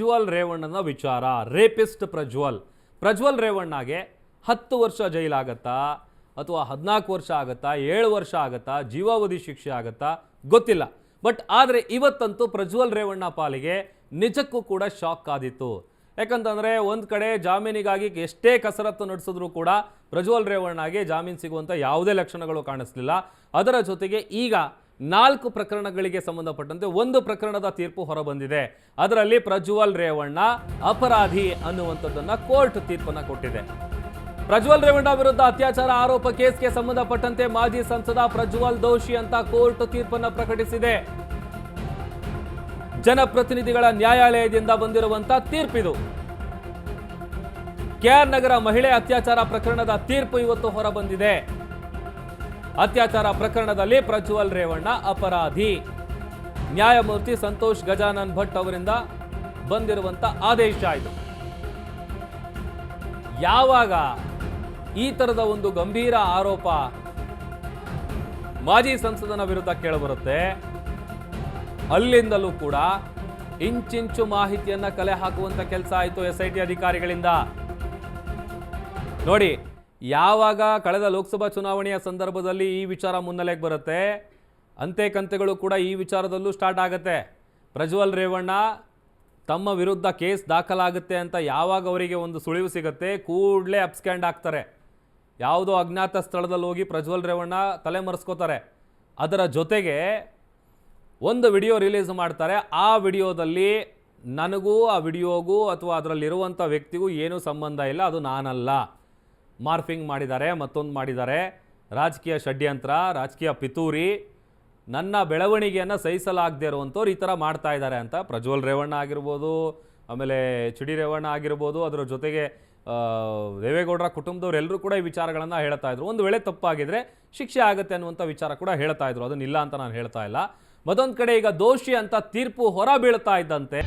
ಪ್ರಜ್ವಲ್ ರೇವಣ್ಣನ ವಿಚಾರ. ರೇಪಿಸ್ಟ್ ಪ್ರಜ್ವಲ್. ಪ್ರಜ್ವಲ್ ರೇವಣ್ಣಗೆ ಹತ್ತು ವರ್ಷ ಜೈಲಾಗತ್ತಾ, ಅಥವಾ ಹದಿನಾಲ್ಕು ವರ್ಷ ಆಗತ್ತಾ, ಏಳು ವರ್ಷ ಆಗತ್ತಾ, ಜೀವಾವಧಿ ಶಿಕ್ಷೆ ಆಗತ್ತಾ, ಗೊತ್ತಿಲ್ಲ. ಬಟ್ ಆದರೆ ಇವತ್ತಂತೂ ಪ್ರಜ್ವಲ್ ರೇವಣ್ಣ ಪಾಲಿಗೆ ನಿಜಕ್ಕೂ ಕೂಡ ಶಾಕ್ ಆದಿತ್ತು. ಯಾಕಂತಂದರೆ ಒಂದು ಕಡೆ ಜಾಮೀನಿಗಾಗಿ ಎಷ್ಟೇ ಕಸರತ್ತು ನಡೆಸಿದ್ರೂ ಕೂಡ ಪ್ರಜ್ವಲ್ ರೇವಣ್ಣಗೆ ಜಾಮೀನು ಸಿಗುವಂಥ ಯಾವುದೇ ಲಕ್ಷಣಗಳು ಕಾಣಿಸ್ಲಿಲ್ಲ. ಅದರ ಜೊತೆಗೆ ಈಗ ನಾಲ್ಕು ಪ್ರಕರಣಗಳಿಗೆ ಸಂಬಂಧಪಟ್ಟಂತೆ ಒಂದು ಪ್ರಕರಣದ ತೀರ್ಪು ಹೊರಬಂದಿದೆ. ಅದರಲ್ಲಿ ಪ್ರಜ್ವಲ್ ರೇವಣ್ಣ ಅಪರಾಧಿ ಅನ್ನುವಂಥದ್ದನ್ನು ಕೋರ್ಟ್ ತೀರ್ಪನ್ನ ಕೊಟ್ಟಿದೆ. ಪ್ರಜ್ವಲ್ ರೇವಣ್ಣ ವಿರುದ್ಧ ಅತ್ಯಾಚಾರ ಆರೋಪ ಕೇಸ್ಗೆ ಸಂಬಂಧಪಟ್ಟಂತೆ ಮಾಜಿ ಸಂಸದ ಪ್ರಜ್ವಲ್ ದೋಷಿ ಅಂತ ಕೋರ್ಟ್ ತೀರ್ಪನ್ನ ಪ್ರಕಟಿಸಿದೆ. ಜನಪ್ರತಿನಿಧಿಗಳ ನ್ಯಾಯಾಲಯದಿಂದ ಬಂದಿರುವಂತ ತೀರ್ಪಿದು. ಕೆಆರ್ ನಗರ ಮಹಿಳೆ ಅತ್ಯಾಚಾರ ಪ್ರಕರಣದ ತೀರ್ಪು ಇವತ್ತು ಹೊರಬಂದಿದೆ. ಅತ್ಯಾಚಾರ ಪ್ರಕರಣದಲ್ಲಿ ಪ್ರಜ್ವಲ್ ರೇವಣ್ಣ ಅಪರಾಧಿ. ನ್ಯಾಯಮೂರ್ತಿ ಸಂತೋಷ್ ಗಜಾನನ್ ಭಟ್ ಅವರಿಂದ ಬಂದಿರುವಂತ ಆದೇಶ ಇದು. ಯಾವಾಗ ಈ ತರದ ಒಂದು ಗಂಭೀರ ಆರೋಪ ಮಾಜಿ ಸಂಸದನ ವಿರುದ್ಧ ಕೇಳಬರುತ್ತೆ? ಅಲ್ಲಿಂದಲೂ ಕೂಡ ಇಂಚಿಂಚು ಮಾಹಿತಿಯನ್ನ ಕಲೆ ಹಾಕುವಂತ ಕೆಲಸ ಆಯಿತು ಎಸ್ ಐ ಟಿ ಅಧಿಕಾರಿಗಳಿಂದ. ನೋಡಿ ಯಾವಾಗ ಕಳೆದ ಲೋಕಸಭಾ ಚುನಾವಣೆಯ ಸಂದರ್ಭದಲ್ಲಿ ಈ ವಿಚಾರ ಮುನ್ನೆಲೆಗೆ ಬರುತ್ತೆ? ಅಂತೆ ಕಂತೆಗಳು ಕೂಡ ಈ ವಿಚಾರದಲ್ಲೂ ಸ್ಟಾರ್ಟ್ ಆಗುತ್ತೆ. ಪ್ರಜ್ವಲ್ ರೇವಣ್ಣ, ತಮ್ಮ ವಿರುದ್ಧ ಕೇಸ್ ದಾಖಲಾಗುತ್ತೆ ಅಂತ ಯಾವಾಗ ಅವರಿಗೆ ಒಂದು ಸುಳಿವು ಸಿಗುತ್ತೆ? ಕೂಡಲೇ ಅಪ್ಸ್ಕ್ಯಾಂಡ್ ಆಗ್ತಾರೆ. ಯಾವುದೋ ಅಜ್ಞಾತ ಸ್ಥಳದಲ್ಲಿ ಹೋಗಿ ಪ್ರಜ್ವಲ್ ರೇವಣ್ಣ ತಲೆ ಮರೆಸ್ಕೋತಾರೆ. ಅದರ ಜೊತೆಗೆ ಒಂದು ವಿಡಿಯೋ ರಿಲೀಸ್ ಮಾಡ್ತಾರೆ. ಆ ವಿಡಿಯೋದಲ್ಲಿ ನನಗೂ, ಆ ವಿಡಿಯೋಗೂ ಅಥವಾ ಅದರಲ್ಲಿರುವಂಥ ವ್ಯಕ್ತಿಗೂ ಏನೂ ಸಂಬಂಧ ಇಲ್ಲ. ಅದು ನಾನಲ್ಲ. ಮಾರ್ಫಿಂಗ್ ಮಾಡಿದ್ದಾರೆ, ಮತ್ತೊಂದು ಮಾಡಿದ್ದಾರೆ. ರಾಜಕೀಯ ಷಡ್ಯಂತ್ರ, ರಾಜಕೀಯ ಪಿತೂರಿ, ನನ್ನ ಬೆಳವಣಿಗೆಯನ್ನು ಸಹಿಸಲಾಗದೇ ಇರುವಂಥವ್ರು ಈ ಥರ ಮಾಡ್ತಾ ಇದ್ದಾರೆ ಅಂತ ಪ್ರಜ್ವಲ್ ರೇವಣ್ಣ ಆಗಿರ್ಬೋದು, ಆಮೇಲೆ ಎಚ್ ಡಿ ರೇವಣ್ಣ ಆಗಿರ್ಬೋದು, ಅದರ ಜೊತೆಗೆ ದೇವೇಗೌಡರ ಕುಟುಂಬದವ್ರು ಎಲ್ಲರೂ ಕೂಡ ಈ ವಿಚಾರಗಳನ್ನು ಹೇಳ್ತಾ ಇದ್ರು. ಒಂದು ವೇಳೆ ತಪ್ಪಾಗಿದ್ರೆ ಶಿಕ್ಷೆ ಆಗುತ್ತೆ ಅನ್ನುವಂಥ ವಿಚಾರ ಕೂಡ ಹೇಳ್ತಾ ಇದ್ರು. ಅದನ್ನಿಲ್ಲ ಅಂತ ನಾನು ಹೇಳ್ತಾ ಇಲ್ಲ. ಮತ್ತೊಂದು ಕಡೆ ಈಗ ದೋಷಿ ಅಂತ ತೀರ್ಪು ಹೊರ ಬೀಳ್ತಾ ಇದ್ದಂತೆ.